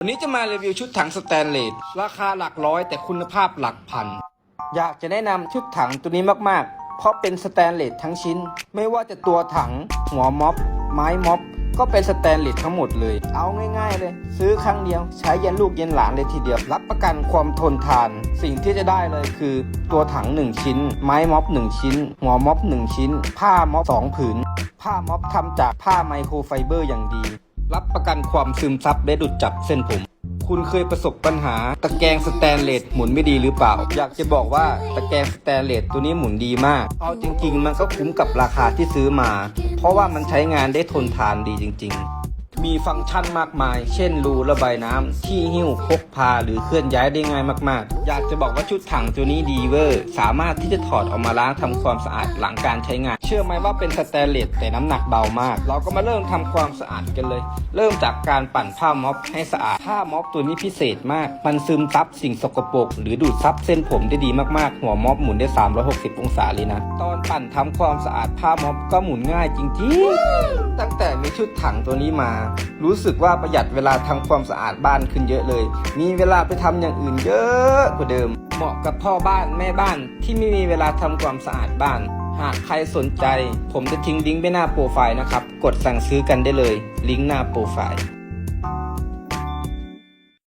วันนี้จะมารีวิวชุดถังสแตนเลสราคาหลักร้อยแต่คุณภาพหลักพัน อยากจะแนะนำชุดถังตัวนี้มากๆ เพราะเป็นสแตนเลสทั้งชิ้น ไม่ว่าจะตัวถัง หัวม็อบ ไม้ม็อบ ก็เป็นสแตนเลสทั้งหมดเลย เอาง่ายๆเลย ซื้อครั้งเดียวใช้ยันลูกยันหลานเลยทีเดียว รับประกันความทนทาน สิ่งที่จะได้เลยคือ ตัวถัง 1 ชิ้น ไม้ม็อบ 1 ชิ้น หัวม็อบ 1 ชิ้น ผ้าม็อบ2ผืนผ้าม็อบทำจากผ้าไมโครไฟเบอร์อย่างดี รับประกันความซึมซับและดุดจับเส้นผม คุณเคยประสบปัญหา ตะแกรงสแตนเลสหมุนไม่ดีหรือเปล่า อยากจะบอกว่าตะแกรงสแตนเลสตัวนี้หมุนดีมาก เอาจริง ๆ มันก็คุ้มกับราคาที่ซื้อมา เพราะว่ามันใช้งานได้ทนทานดีจริง ๆ มีฟังก์ชันมากมาย เช่นรูระบายน้ำที่หิ้วพกพาหรือเคลื่อนย้ายได้ง่ายมากๆ อยากจะบอกว่าชุดถังตัวนี้ดีเวอร์ สามารถที่จะถอดออกมาล้างทำความสะอาดหลังการใช้งาน เชื่อไหมว่าเป็นสแตนเลสแต่น้ำหนักเบามาก เราก็มาเริ่มทำความสะอาดกันเลย เริ่มจากการปั่นผ้าม็อบให้สะอาด ผ้าม็อบตัวนี้พิเศษมาก มันซึมซับสิ่งสกปรกหรือดูดซับเส้นผมได้ดีมากๆ หัวม็อบหมุนได้ 360 องศาเลยนะ ตอนปั่นทำความสะอาดผ้าม็อบก็หมุนง่ายจริงๆ ตั้งแต่ ชุดถังตัวนี้มา รู้สึกว่าประหยัดเวลาทำความสะอาดบ้านขึ้นเยอะเลย มีเวลาไปทำอย่างอื่นเยอะกว่าเดิม เหมาะกับพ่อบ้านแม่บ้านที่ไม่มีเวลาทำความสะอาดบ้าน หากใครสนใจ ผมจะทิ้งลิงก์ไว้หน้าโปรไฟล์นะครับ กดสั่งซื้อกันได้เลย ลิงก์หน้าโปรไฟล์